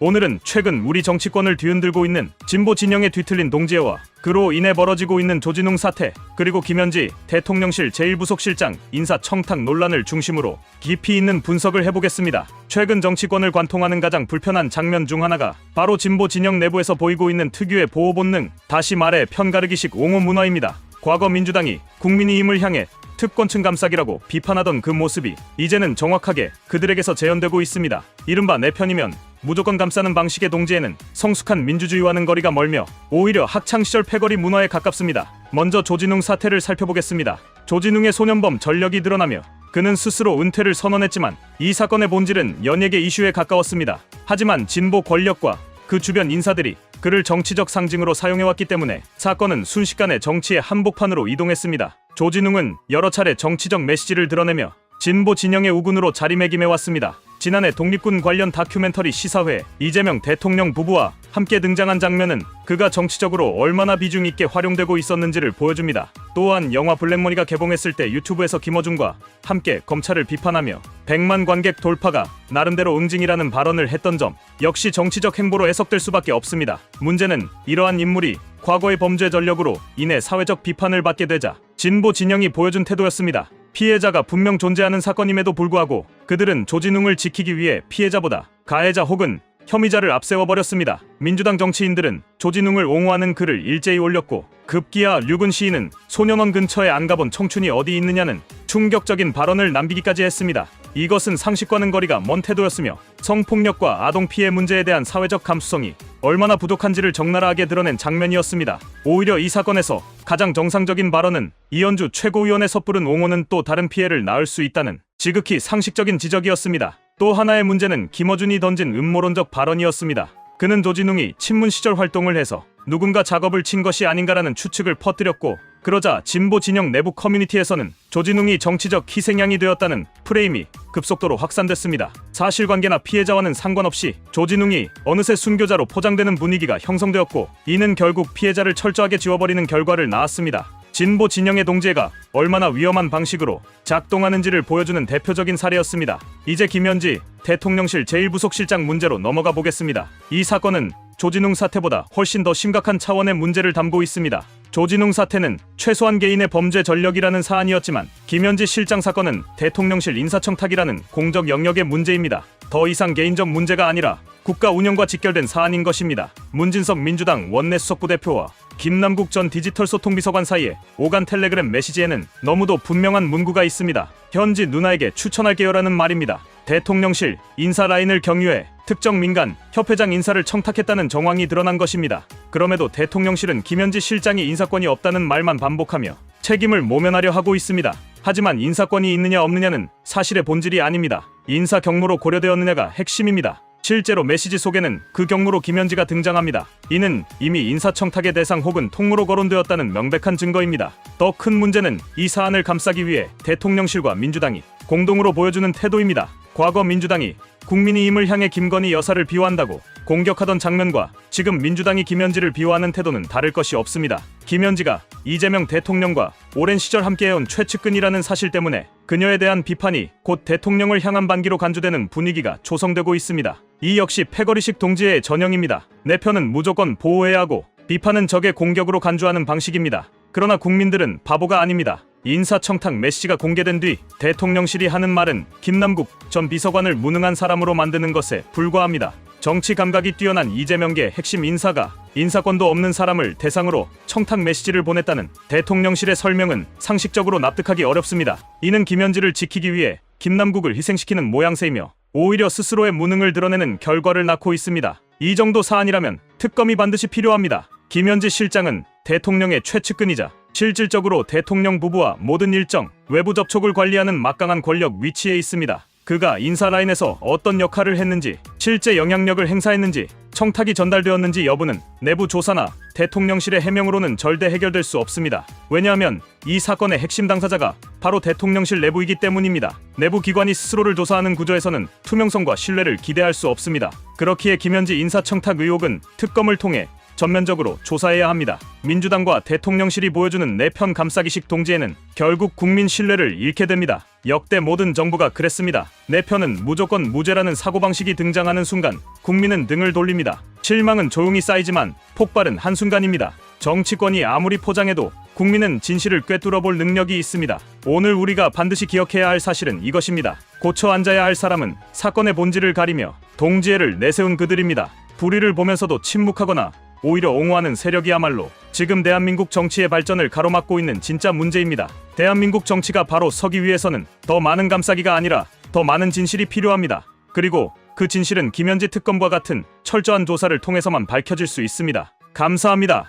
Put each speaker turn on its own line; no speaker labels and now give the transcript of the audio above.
오늘은 최근 우리 정치권을 뒤흔들고 있는 진보 진영의 뒤틀린 동지애와 그로 인해 벌어지고 있는 조진웅 사태 그리고 김현지 대통령실 제1부속실장 인사 청탁 논란을 중심으로 깊이 있는 분석을 해보겠습니다. 최근 정치권을 관통하는 가장 불편한 장면 중 하나가 바로 진보 진영 내부에서 보이고 있는 특유의 보호 본능 다시 말해 편가르기식 옹호 문화입니다. 과거 민주당이 국민의 힘을 향해 특권층 감싸기라고 비판하던 그 모습이 이제는 정확하게 그들에게서 재현되고 있습니다. 이른바 내 편이면 무조건 감싸는 방식의 동지에는 성숙한 민주주의와는 거리가 멀며 오히려 학창시절 패거리 문화에 가깝습니다. 먼저 조진웅 사태를 살펴보겠습니다. 조진웅의 소년범 전력이 드러나며 그는 스스로 은퇴를 선언했지만 이 사건의 본질은 연예계 이슈에 가까웠습니다. 하지만 진보 권력과 그 주변 인사들이 그를 정치적 상징으로 사용해왔기 때문에 사건은 순식간에 정치의 한복판으로 이동했습니다. 조진웅은 여러 차례 정치적 메시지를 드러내며 진보 진영의 우군으로 자리매김해왔습니다. 지난해 독립군 관련 다큐멘터리 시사회 이재명 대통령 부부와 함께 등장한 장면은 그가 정치적으로 얼마나 비중 있게 활용되고 있었는지를 보여줍니다. 또한 영화 블랙머니가 개봉했을 때 유튜브에서 김어준과 함께 검찰을 비판하며 100만 관객 돌파가 나름대로 응징이라는 발언을 했던 점 역시 정치적 행보로 해석될 수밖에 없습니다. 문제는 이러한 인물이 과거의 범죄 전력으로 인해 사회적 비판을 받게 되자 진보 진영이 보여준 태도였습니다. 피해자가 분명 존재하는 사건임에도 불구하고 그들은 조진웅을 지키기 위해 피해자보다 가해자 혹은 혐의자를 앞세워 버렸습니다. 민주당 정치인들은 조진웅을 옹호하는 글을 일제히 올렸고 급기야 류근 시인은 소년원 근처에 안 가본 청춘이 어디 있느냐는 충격적인 발언을 남기기까지 했습니다. 이것은 상식과는 거리가 먼 태도였으며 성폭력과 아동 피해 문제에 대한 사회적 감수성이 얼마나 부족한지를 적나라하게 드러낸 장면이었습니다. 오히려 이 사건에서 가장 정상적인 발언은 이현주 최고위원의 섣부른 옹호는 또 다른 피해를 낳을 수 있다는 지극히 상식적인 지적이었습니다. 또 하나의 문제는 김어준이 던진 음모론적 발언이었습니다. 그는 조진웅이 친문 시절 활동을 해서 누군가 작업을 친 것이 아닌가라는 추측을 퍼뜨렸고 그러자 진보 진영 내부 커뮤니티에서는 조진웅이 정치적 희생양이 되었다는 프레임이 급속도로 확산됐습니다. 사실관계나 피해자와는 상관없이 조진웅이 어느새 순교자로 포장되는 분위기가 형성되었고 이는 결국 피해자를 철저하게 지워버리는 결과를 낳았습니다. 진보 진영의 동지애가 얼마나 위험한 방식으로 작동하는지를 보여주는 대표적인 사례였습니다. 이제 김현지 대통령실 제1부속실장 문제로 넘어가 보겠습니다. 이 사건은 조진웅 사태보다 훨씬 더 심각한 차원의 문제를 담고 있습니다. 조진웅 사태는 최소한 개인의 범죄 전력이라는 사안이었지만 김현지 실장 사건은 대통령실 인사청탁이라는 공적 영역의 문제입니다. 더 이상 개인적 문제가 아니라 국가 운영과 직결된 사안인 것입니다. 문진석 민주당 원내수석부 대표와 김남국 전 디지털 소통비서관 사이에 오간 텔레그램 메시지에는 너무도 분명한 문구가 있습니다. 현지 누나에게 추천할게요라는 말입니다. 대통령실 인사 라인을 경유해 특정 민간 협회장 인사를 청탁했다는 정황이 드러난 것입니다. 그럼에도 대통령실은 김현지 실장이 인사권이 없다는 말만 반복하며 책임을 모면하려 하고 있습니다. 하지만 인사권이 있느냐 없느냐는 사실의 본질이 아닙니다. 인사 경로로 고려되었느냐가 핵심입니다. 실제로 메시지 속에는 그 경로로 김현지가 등장합니다. 이는 이미 인사청탁의 대상 혹은 통로로 거론되었다는 명백한 증거입니다. 더 큰 문제는 이 사안을 감싸기 위해 대통령실과 민주당이 공동으로 보여주는 태도입니다. 과거 민주당이 국민의 힘을 향해 김건희 여사를 비호한다고 공격하던 장면과 지금 민주당이 김현지를 비호하는 태도는 다를 것이 없습니다. 김현지가 이재명 대통령과 오랜 시절 함께해온 최측근이라는 사실 때문에 그녀에 대한 비판이 곧 대통령을 향한 반기로 간주되는 분위기가 조성되고 있습니다. 이 역시 패거리식 동지의 전형입니다. 내 편은 무조건 보호해야 하고 비판은 적의 공격으로 간주하는 방식입니다. 그러나 국민들은 바보가 아닙니다. 인사청탁 메시지가 공개된 뒤 대통령실이 하는 말은 김남국 전 비서관을 무능한 사람으로 만드는 것에 불과합니다. 정치 감각이 뛰어난 이재명계 핵심 인사가 인사권도 없는 사람을 대상으로 청탁 메시지를 보냈다는 대통령실의 설명은 상식적으로 납득하기 어렵습니다. 이는 김현지를 지키기 위해 김남국을 희생시키는 모양새이며 오히려 스스로의 무능을 드러내는 결과를 낳고 있습니다. 이 정도 사안이라면 특검이 반드시 필요합니다. 김현지 실장은 대통령의 최측근이자 실질적으로 대통령 부부와 모든 일정, 외부 접촉을 관리하는 막강한 권력 위치에 있습니다. 그가 인사 라인에서 어떤 역할을 했는지, 실제 영향력을 행사했는지, 청탁이 전달되었는지 여부는 내부 조사나 대통령실의 해명으로는 절대 해결될 수 없습니다. 왜냐하면 이 사건의 핵심 당사자가 바로 대통령실 내부이기 때문입니다. 내부 기관이 스스로를 조사하는 구조에서는 투명성과 신뢰를 기대할 수 없습니다. 그렇기에 김현지 인사청탁 의혹은 특검을 통해 전면적으로 조사해야 합니다. 민주당과 대통령실이 보여주는 내편 감싸기식 동지에는 결국 국민 신뢰를 잃게 됩니다. 역대 모든 정부가 그랬습니다. 내편은 무조건 무죄라는 사고방식이 등장하는 순간 국민은 등을 돌립니다. 실망은 조용히 쌓이지만 폭발은 한순간입니다. 정치권이 아무리 포장해도 국민은 진실을 꿰뚫어 볼 능력이 있습니다. 오늘 우리가 반드시 기억해야 할 사실은 이것입니다. 고쳐 앉아야 할 사람은 사건의 본질을 가리며 동지애를 내세운 그들입니다. 불의를 보면서도 침묵하거나 오히려 옹호하는 세력이야말로 지금 대한민국 정치의 발전을 가로막고 있는 진짜 문제입니다. 대한민국 정치가 바로 서기 위해서는 더 많은 감싸기가 아니라 더 많은 진실이 필요합니다. 그리고 그 진실은 김현지 특검과 같은 철저한 조사를 통해서만 밝혀질 수 있습니다. 감사합니다.